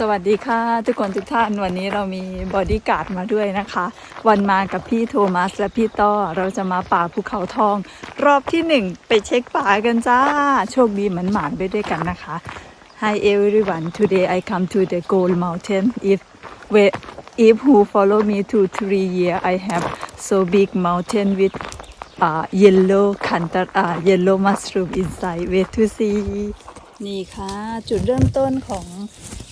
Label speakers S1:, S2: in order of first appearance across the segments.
S1: สวัสดีค่ะ ทุกคนทุกท่านวันนี้เรามีบอดี้การ์ดมาด้วยนะคะ วันมากับพี่โทมัสและพี่ต้อเราจะมาป่าภูเขาทอง รอบที่หนึ่งไปเช็คป่ากันจ้า โชคดีเหมือนหมานไปด้วยกันนะคะ Hi everyone today I come to the gold mountain if we- if who follow me to three year I have so big mountain with uh, yellow cantar uh, yellow mushroom inside wait to see นี่ค่ะ จุดเริ่มต้นของ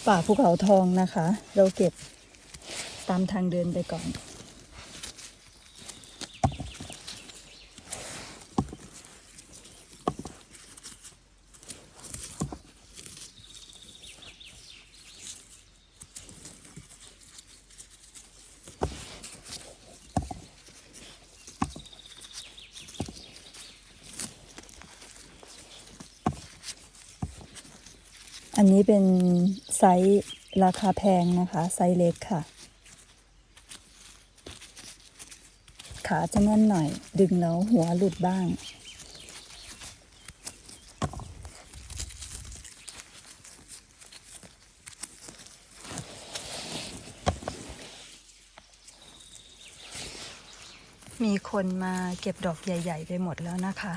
S1: ป่าภูเขาทองนะคะ เราเก็บตามทางเดินไปก่อน อันนี้เป็นไซส์ราคาแพงนะคะ ไซส์เล็กค่ะ ขาจะแน่นหน่อย ดึงแล้วหัวหลุดบ้าง มีคนมาเก็บดอกใหญ่ ๆ ไปหมดแล้วนะคะ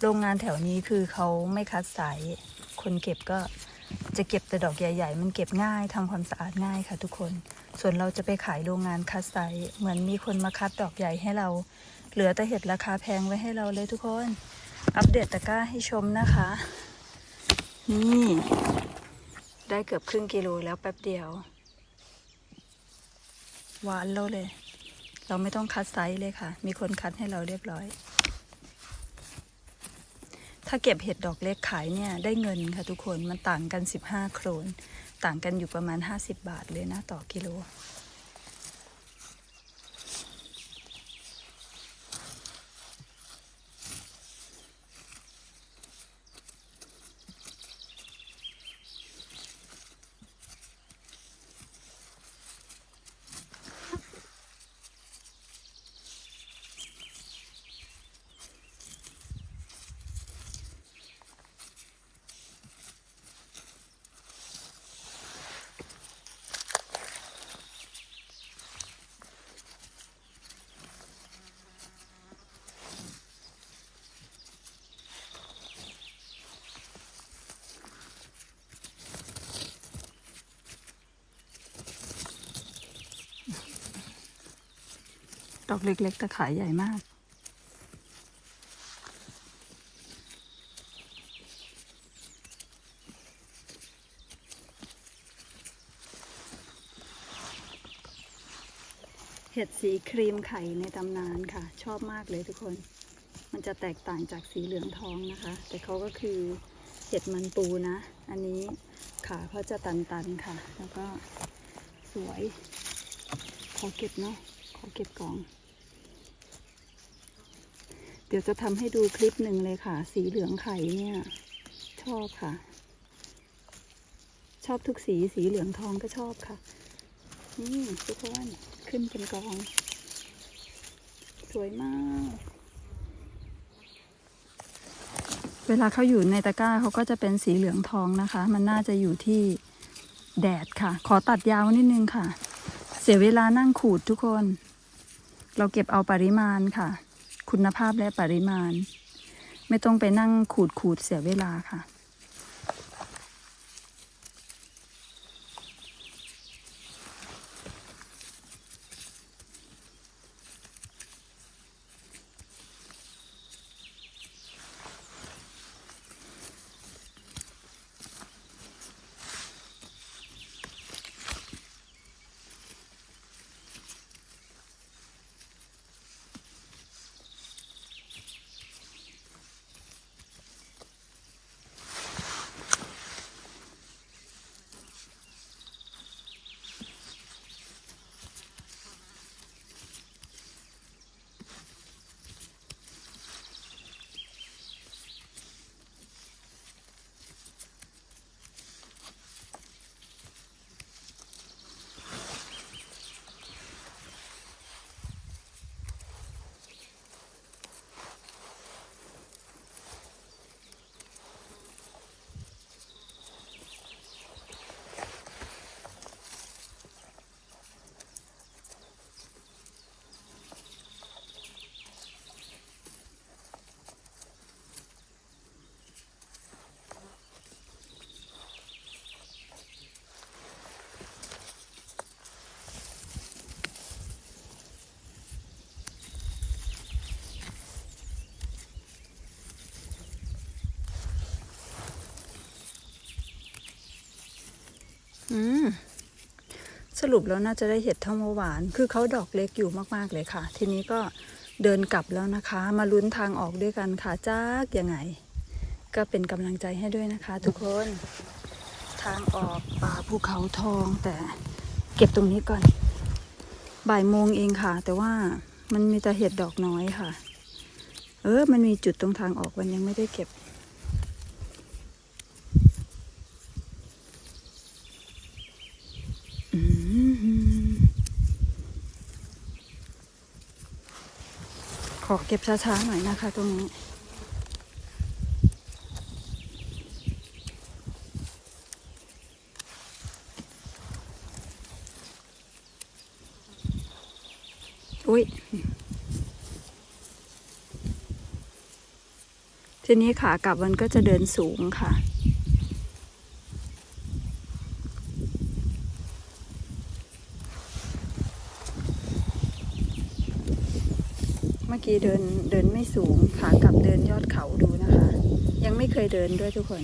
S1: โรงงานแถวนี้คือเขาไม่คัดสาย คนเก็บก็ จะเก็บแต่ดอกใหญ่ ๆ มันเก็บง่ายทำความสะอาดง่ายค่ะทุกคน ส่วนเราจะไปขายโรงงานคัดไซส์เหมือนมีคนมาคัดดอกใหญ่ให้เรา เหลือแต่เห็ดราคาแพงไว้ให้เราเลยทุกคน อัปเดตตะกร้าให้ชมนะคะ นี่ ได้เกือบครึ่งกิโลแล้วแป๊บเดียว หวานเราเลย เราไม่ต้องคัดไซส์เลยค่ะ มีคนคัดให้เราเรียบร้อย ถ้าเก็บเห็ดดอกเล็กขายเนี่ยได้เงินค่ะทุกคนมันต่างกัน 15 โครน ต่างกันอยู่ประมาณ 50 บาทเลยนะต่อกิโล ดอกเล็ก ๆ แต่ขายใหญ่มาก เห็ดสีครีมไข่ในตำนานค่ะ ชอบมากเลยทุกคน มันจะแตกต่างจากสีเหลืองทองนะคะ แต่เขาก็คือเห็ดมันปูนะ อันนี้ขาเขาจะตันๆค่ะ แล้วก็สวย ขอเก็บเนาะขอเก็บกล่อง เดี๋ยวจะทำให้ดูคลิปหนึ่งเลยค่ะ สีเหลืองไข่เนี่ย ชอบค่ะ ชอบทุกสีสีเหลืองทองก็ชอบค่ะ นี่ทุกคนขึ้นเป็นกอง สวยมาก เวลาเขาอยู่ในตะกร้าเขาก็จะเป็นสีเหลืองทองนะคะ มันน่าจะอยู่ที่แดดค่ะ ขอตัดยาวนิดนึงค่ะ เสียเวลานั่งขูดทุกคน เราเก็บเอาปริมาณค่ะ คุณภาพและปริมาณ ไม่ต้องไปนั่งขูดขูดเสียเวลาค่ะ น อืม สรุปแล้วน่าจะได้เห็ดทั้งเมื่อวาน คือเขาดอกเล็กอยู่มากๆเลยค่ะ ทีนี้ก็เดินกลับแล้วนะคะ มาลุ้นทางออกด้วยกันค่ะจ้ากยังไง ก็เป็นกำลังใจให้ด้วยนะคะ ทุกคน ทางออกป่าภูเขาทองแต่เก็บตรงนี้ก่อน บ่ายโมงเองค่ะ แต่ว่ามันมีแต่เห็ดดอกน้อยค่ะ เออ มันมีจุดตรงทางออกมันยังไม่ได้เก็บ อเก็บช้าๆหน่อยนะคะ ตรงนี้ อุ้ยทีนี้ขากลับมันก็จะเดินสูงค่ะ เมื่อ กี้เดินเดินไม่สูงขากลับเดินยอดเขาดูนะคะ ยังไม่เคยเดินด้วยทุกคน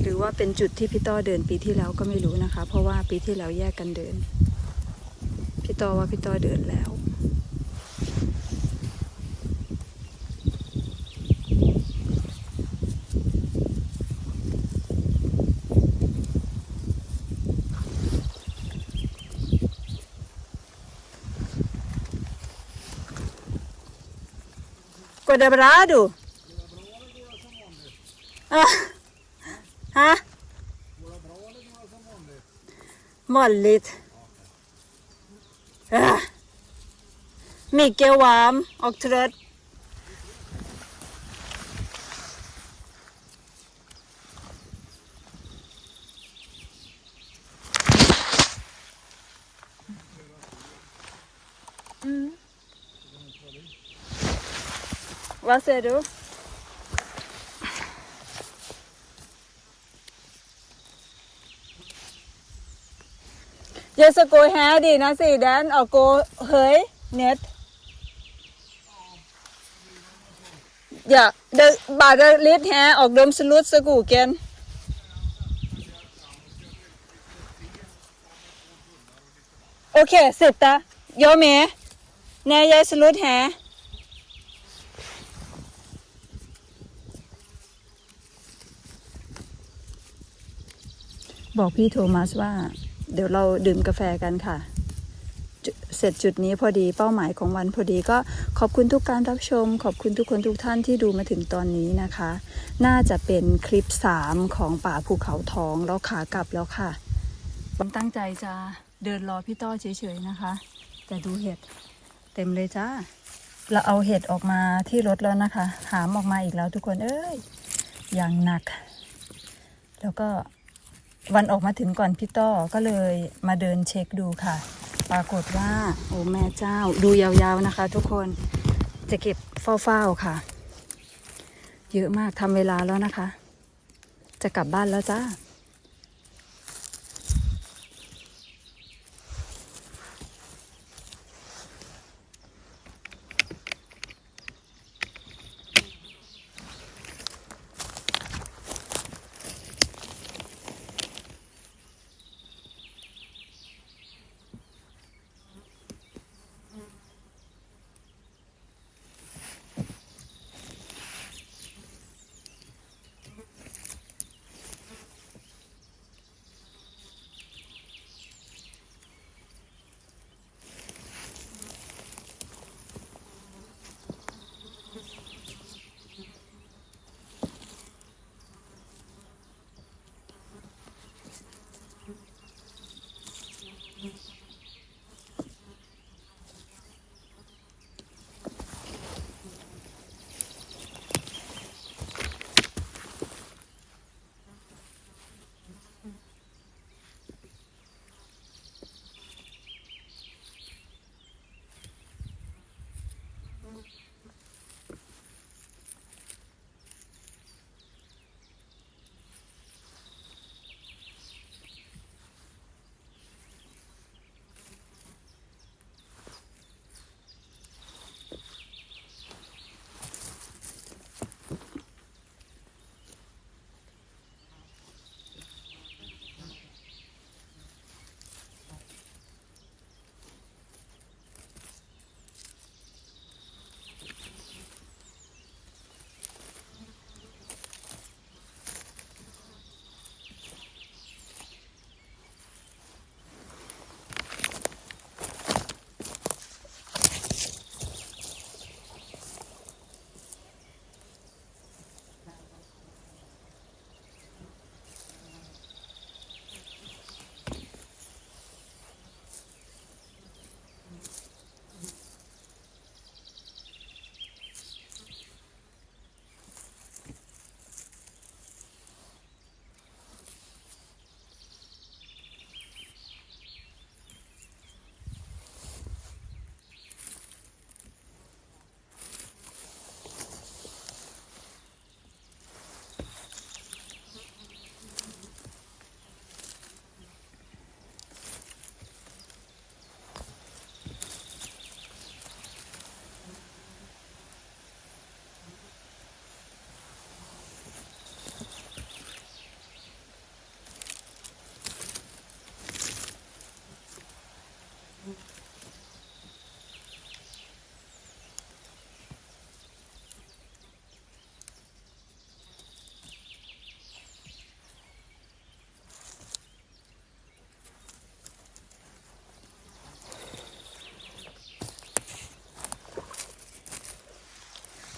S1: หรือว่าเป็นจุดที่พี่ต้อเดินปีที่แล้วก็ไม่รู้นะคะ เพราะว่าปีที่แล้วแยกกันเดิน พี่ต้อว่าพี่ต้อเดินแล้ว Quadrado? Ah. Ha? Molligt. Ah. Mycket varm och trött. Vad säger du? Jag ska gå här dina sidan och gå höj ner. Ja, det, bara lite här och de slut skogen. Okej, sitta. Jag med. När jag är slut här. บอกพี่โทมัสว่า เดี๋ยวเราดื่มกาแฟกันค่ะ เสร็จจุดนี้พอดีเป้าหมายของวันพอดีก็ขอบคุณทุกการรับชม ขอบคุณทุกคนทุกท่านที่ดูมาถึงตอนนี้นะคะ น่าจะเป็นคลิป 3 ของป่าภูเขาทองแล้วขากลับแล้วค่ะผมตั้งใจจะเดินรอพี่ต้อเฉยๆนะคะ แต่ดูเห็ดเต็มเลยจ้าเราเอาเห็ดออกมาที่รถแล้วนะคะ หามออกมาอีกแล้วทุกคนเอ้ยอย่างหนัก แล้วก็ วันออกมาถึงก่อนพี่ต้อก็เลยมาเดินเช็คดูค่ะ ปรากฏว่า โอ้แม่เจ้าดูยาวๆนะคะ ทุกคนจะเก็บเฝ้าๆค่ะ เยอะมากทำเวลาแล้วนะคะ จะกลับบ้านแล้วจ้า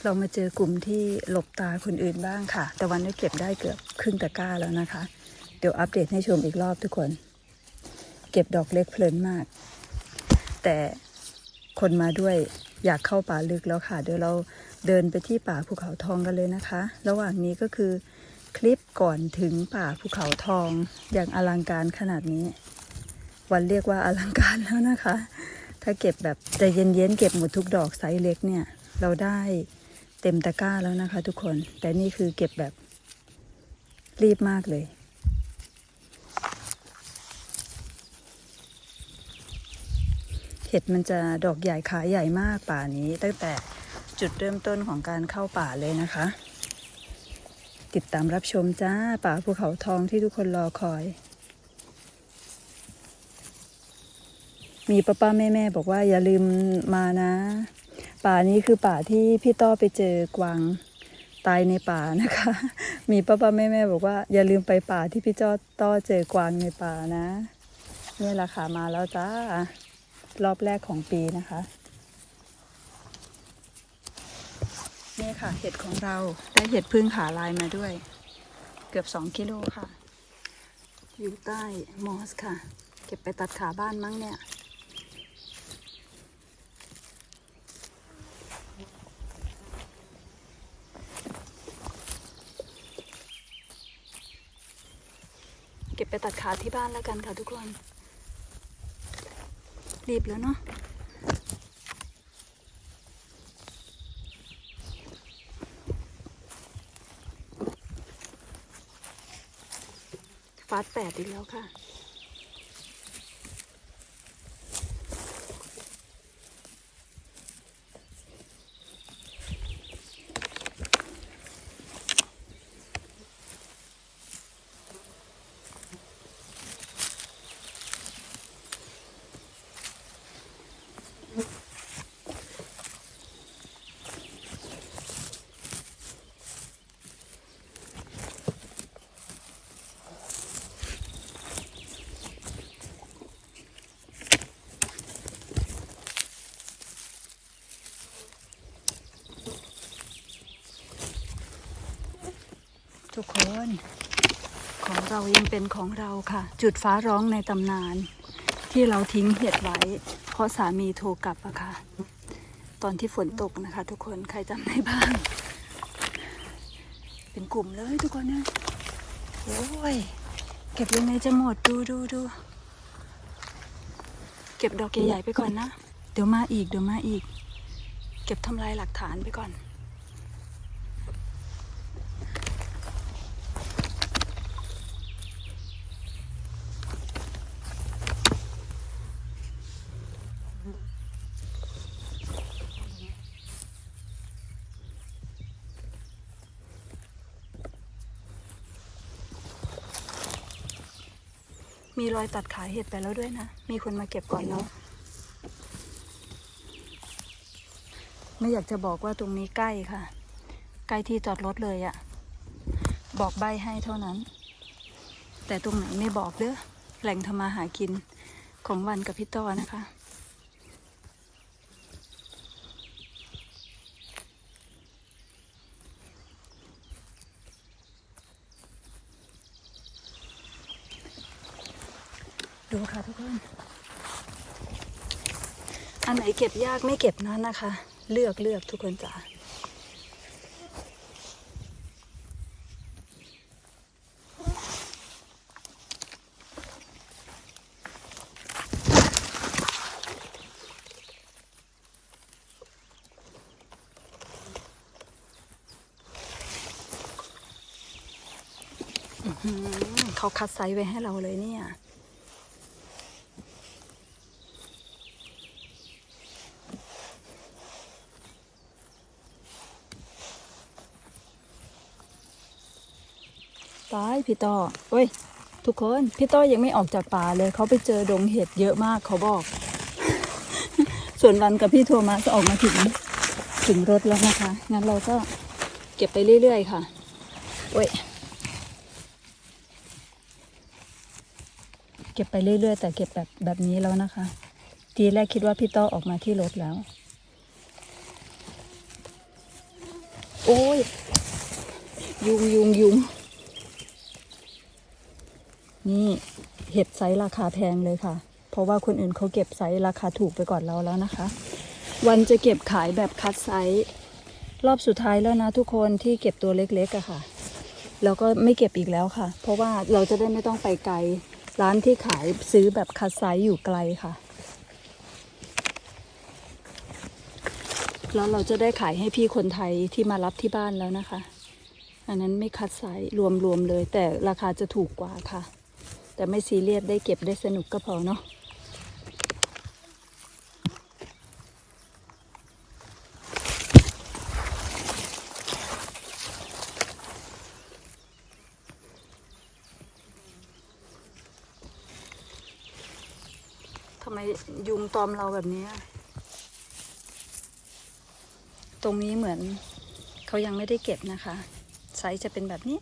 S1: เรามาเจอกลุ่มที่หลบตาคนอื่นบ้างค่ะ แต่วันนี้เก็บได้เกือบครึ่งตะกร้าแล้วนะคะ เดี๋ยวอัปเดตให้ชมอีกรอบทุกคน เก็บดอกเล็กเพลินมาก แต่คนมาด้วยอยากเข้าป่าลึกแล้วค่ะ เดี๋ยวเราเดินไปที่ป่าภูเขาทองกันเลยนะคะ ระหว่างนี้ก็คือคลิปก่อนถึงป่าภูเขาทองอย่างอลังการขนาดนี้ วันเรียกว่าอลังการแล้วนะคะ ถ้าเก็บแบบใจเย็นๆเก็บหมดทุกดอกไซส์เล็กเนี่ย เราได้ เต็มตะกร้าแล้วนะคะ ทุกคน แต่นี่คือเก็บแบบรีบมากเลยเห็ดมันจะดอกใหญ่ขาใหญ่มากป่านี้ตั้งแต่จุดเริ่มต้นของการเข้าป่าเลยนะคะ ติดตามรับชมจ้าป่าภูเขาทองที่ทุกคนรอคอย มีป้าป้าแม่แม่บอกว่าอย่าลืมมานะ ป่านี้คือป่าที่พี่ต้อไปเจอกวางตายในป่านะคะ มีป้าป้าแม่แม่บอกว่า อย่าลืมไปป่าที่พี่จ้อต้อเจอกวางในป่านะเนี่ยราคามาแล้วจ้ารอบแรกของปีนะคะ นี่ค่ะ เห็ดของเราได้เห็ดพึ่งขาลายมาด้วย เกือบสองกิโลค่ะ อยู่ใต้มอสค่ะ เก็บไปตัดขาบ้านมั้งเนี่ย เก็บไปตัดขาที่บ้านแล้วกันค่ะทุกคน รีบแล้วเนาะฟาสแปดอีกแล้วค่ะ ทุกคน ของ เรายังเป็นของเราค่ะ จุดฟ้าร้องในตำนาน ที่เราทิ้งเห็ดไว้ เพราะสามีโทรกลับอะค่ะ ตอนที่ฝนตกนะคะ ทุกคนใครจำได้บ้าง เป็นกลุ่มเลยทุกคนเนี่ยโอ้ย เก็บยังไงจะหมดดูดูดูเก็บดอกใหญ่ๆไปก่อนนะ เดี๋ยวมาอีกเดี๋ยวมาอีกเก็บทำลายหลักฐานไปก่อน มีรอยตัดขาเห็ดไปแล้วด้วยนะ มีคนมาเก็บก่อนแล้วไม่อยากจะบอกว่าตรงนี้ใกล้ค่ะ ใกล้ที่จอดรถเลยอะบอกใบให้เท่านั้น แต่ตรงไหนไม่บอกเด้อแหล่งทำมาหากินของวันกับพี่ต้อนะคะ ดูค่ะทุกคน อันไหนเก็บยากไม่เก็บนั้นนะคะ เลือกเลือกทุกคนจ้ะเขาคัดไซส์ไว้ให้เราเลยเนี่ย ตายพี่ต่อเว้ย ทุกคนพี่ต้อยังไม่ออกจากป่าเลยเขาไปเจอดงเห็ดเยอะมากเขาบอก ส่วนวันกับพี่โทมัสออกมาถึงถึงรถแล้วนะคะ งั้นเราก็เก็บไปเรื่อยๆค่ะเว้ยเก็บไปเรื่อยๆ แต่เก็บแบบแบบนี้แล้วนะคะ ทีแรกคิดว่าพี่ต้อออกมาที่รถแล้ว โอ้ย ยุงยุงยุง นี่เห็ดไซส์ราคาแพงเลยค่ะ เพราะว่าคนอื่นเขาเก็บไซส์ราคาถูกไปก่อนเราแล้วนะคะ วันจะเก็บขายแบบคัดไซส์รอบสุดท้ายแล้วนะทุกคนที่เก็บตัวเล็กๆอะค่ะแล้วก็ไม่เก็บอีกแล้วค่ะ เพราะว่าเราจะได้ไม่ต้องไปไกล ร้านที่ขายซื้อแบบคัดไซส์อยู่ไกลค่ะ แล้วเราจะได้ขายให้พี่คนไทยที่มารับที่บ้านแล้วนะคะ อันนั้นไม่คัดไซส์รวมๆเลย แต่ราคาจะถูกกว่าค่ะ แต่ไม่ซีเรียสได้เก็บได้สนุกก็พอเนาะทำไมยุงตอมเราแบบนี้ ตรงนี้เหมือนเขายังไม่ได้เก็บนะคะ ไซส์จะเป็นแบบนี้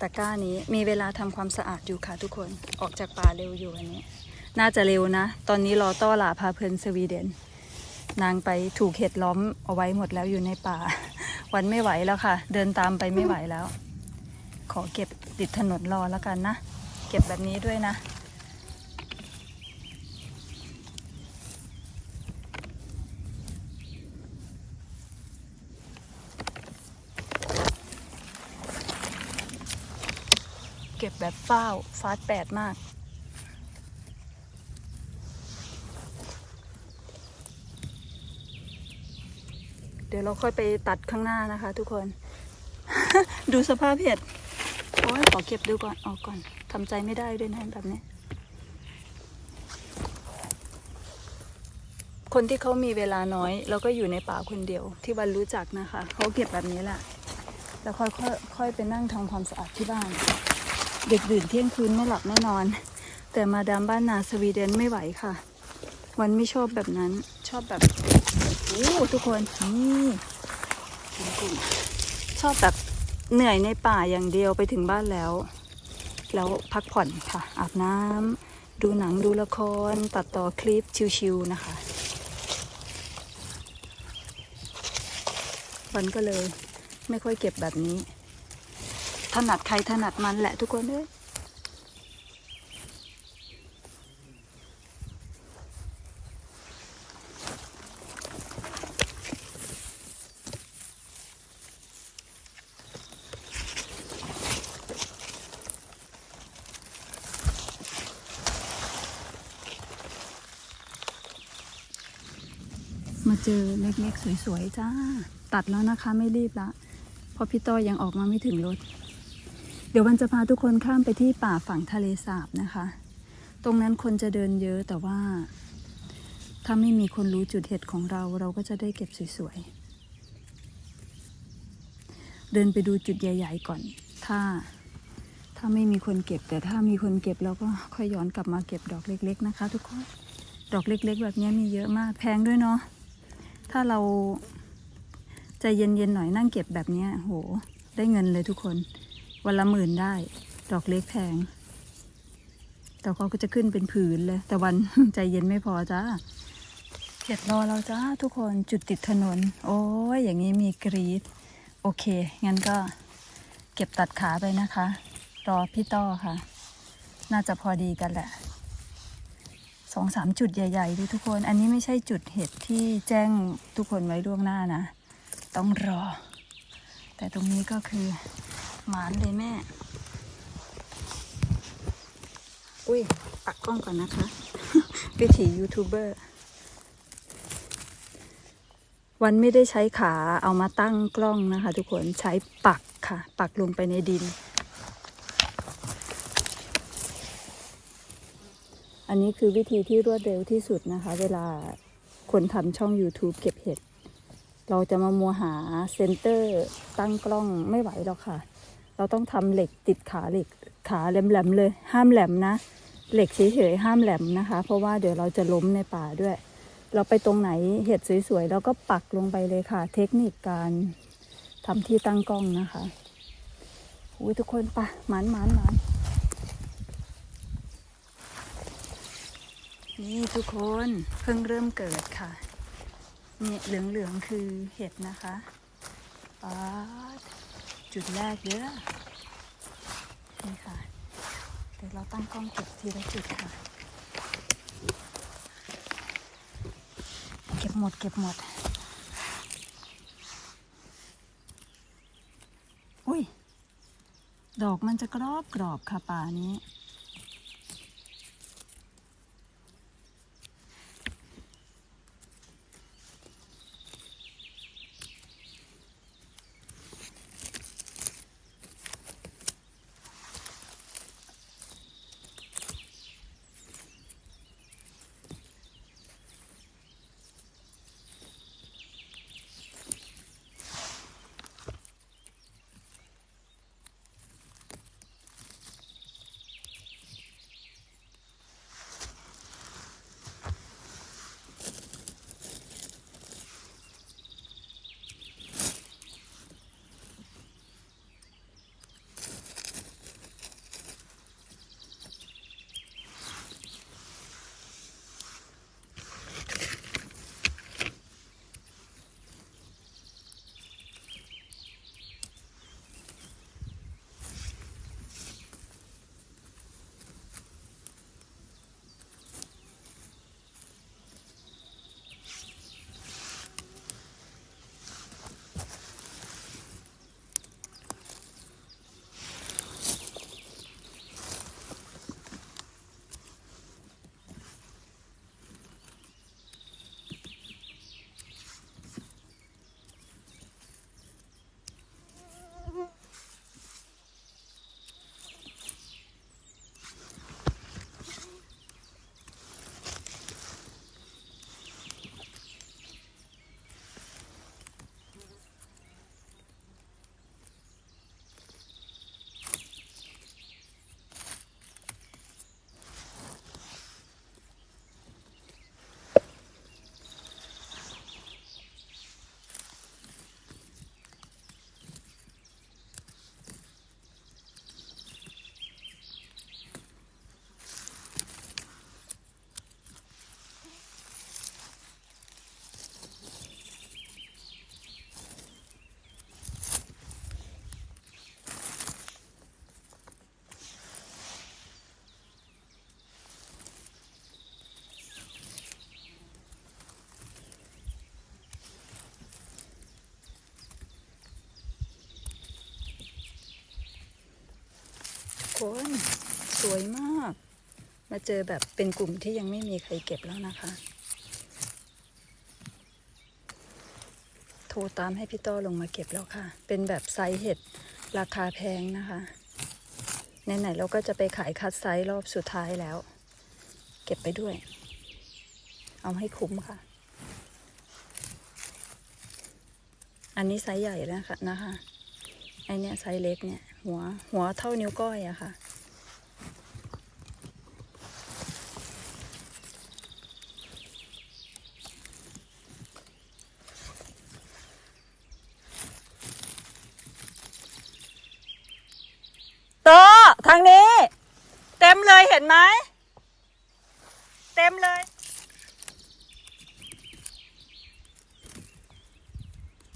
S1: ตะกร้านี้มีเวลาทำความสะอาดอยู่ค่ะทุกคนออกจากป่าเร็วอยู่อันนี้ น่าจะเร็วนะ ตอนนี้รอต้อหลาพาเพลินสวีเดน นางไปถูกเห็ดล้อมเอาไว้หมดแล้วอยู่ในป่า วันไม่ไหวแล้วค่ะ เดินตามไปไม่ไหวแล้ว ขอเก็บติดถนนรอแล้วกันนะ เก็บแบบนี้ด้วยนะ ก็บแบบเฝ้าฟาดแปดมาก เดี๋ยวเราค่อยไปตัดข้างหน้านะคะทุกคน ดูสภาพเห็ดโอ้ยขอเก็บดูก่อนออกก่อนทำใจไม่ได้ด้วยนะแบบนี้ คนที่เขามีเวลาน้อย แล้วก็อยู่ในป่าคนเดียวที่วันรู้จักนะคะ เขาเก็บแบบนี้แหละแล้วค่อยค่อยค่อยไปนั่งทำความสะอาดที่บ้าน ด็กดื่นเที่ยงคืนไม่หลับแน่นอน แต่มาดามบ้านนาสวีเดนไม่ไหวค่ะ วันไม่ชอบแบบนั้นชอบแบบโอ้ทุกคนนี่ชอบแบบเหนื่อยในป่าอย่างเดียวไปถึงบ้านแล้ว แล้วพักผ่อนค่ะ อาบน้ำดูหนังดูละคร ตัดต่อคลิปชิวๆนะคะ วันก็เลยไม่ค่อยเก็บแบบนี้ ถนัดใครถนัดมันแหละทุกคนเอ้ยมาเจอเล็กๆสวยๆจ้า ตัดแล้วนะคะไม่รีบละเพราะพี่ต้อยยังออกมาไม่ถึงรถ เดี๋ยววันจะพาทุกคนข้ามไปที่ป่าฝั่งทะเลสาบนะคะ ตรงนั้นคนจะเดินเยอะแต่ว่า ถ้าไม่มีคนรู้จุดเห็ดของเราเราก็จะได้เก็บสวยๆ เดินไปดูจุดใหญ่ ๆ ก่อน ถ้าถ้าไม่มีคนเก็บ แต่ถ้ามีคนเก็บเราก็ค่อยย้อนกลับมาเก็บดอกเล็ก ๆ นะคะ ทุกคน ดอกเล็ก ๆ แบบนี้มีเยอะมากแพงด้วยเนาะ ถ้าเราใจเย็นๆหน่อยนั่งเก็บแบบนี้โห ได้เงินเลยทุกคน วันละหมื่นได้ ดอกเล็กแพงแต่เขาก็จะขึ้นเป็นผืนเลย แต่วันใจเย็นไม่พอจ้าเห็ดรอเราจ้าทุกคนจุดติดถนน โอ้ยอย่างนี้มีกรีด โอเค งั้นก็เก็บตัดขาไปนะคะ รอพี่ต้อค่ะ น่าจะพอดีกันแหละสองสามจุดใหญ่ๆดิทุกคน อันนี้ไม่ใช่จุดเห็ดที่แจ้งทุกคนไว้ล่วงหน้านะ ต้องรอ แต่ตรงนี้ก็คือ หมานเลยแม่ อุ้ย ปักกล้องก่อนนะคะ วิถียูทูบเบอร์ วันไม่ได้ใช้ขาเอามาตั้งกล้องนะคะ ทุกคนใช้ปักค่ะ ปักลงไปในดิน อันนี้คือวิธีที่รวดเร็วที่สุดนะคะ เวลาคนทำช่อง YouTube เก็บเห็ดเราจะมามัวหาเซนเตอร์ตั้งกล้องไม่ไหวหรอกค่ะ เราต้องทำเหล็กติดขาเหล็กขาแหลมๆเลย ห้ามแหลมนะ เหล็กเฉยๆห้ามแหลมนะคะ เพราะว่าเดี๋ยวเราจะล้มในป่าด้วย เราไปตรงไหนเห็ดสวยๆเราก็ปักลงไปเลยค่ะ เทคนิคการทำที่ตั้งกล้องนะคะอุ้ยทุกคนปะหมันหมันหมันนี่ทุกคนเพิ่งเริ่มเกิดค่ะ เนี่ยเหลืองๆคือเห็ดนะคะป๊า จุดแรกเด้อนี่ค่ะ เดี๋ยวเราตั้งกล้องเก็บทีละจุดค่ะ เก็บหมดเก็บหมด อุ้ย ดอกมันจะกรอบกรอบค่ะป่านี้ สวยมาก มาเจอแบบเป็นกลุ่มที่ยังไม่มีใครเก็บแล้วนะคะ โทรตามให้พี่ต้อลงมาเก็บแล้วค่ะ เป็นแบบไซส์เห็ดราคาแพงนะคะไหนๆเราก็จะไปขายคัดไซส์รอบสุดท้ายแล้ว เก็บไปด้วย เอาให้คุ้มค่ะ อันนี้ไซส์ใหญ่แล้วค่ะนะคะไอเนี้ยไซส์เล็กเนี่ย หัว หัวเท่านิ้วก้อยอะค่ะ โตทางนี้ เต็มเลยเห็นไหม เต็มเลย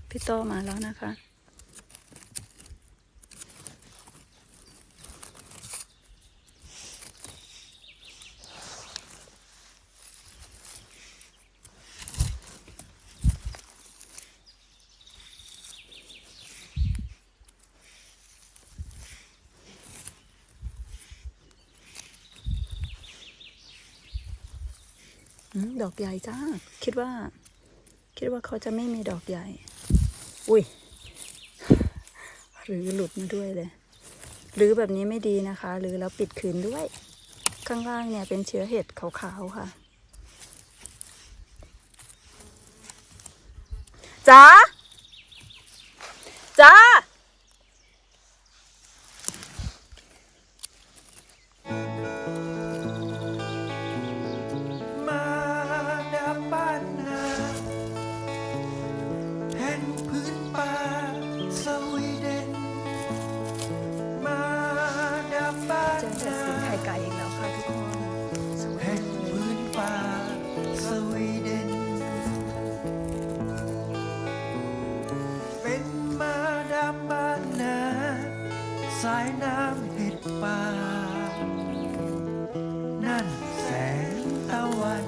S1: พี่โตมาแล้วนะคะ ดอกใหญ่จ้า คิดว่า คิดว่าเขาจะไม่มีดอกใหญ่ อุ้ยหรือหลุดมาด้วยเลย หรือแบบนี้ไม่ดีนะคะ หรือแล้วปิดคืนด้วย ข้างล่างเนี่ยเป็นเชื้อเห็ดขาวๆค่ะจ้าจ้า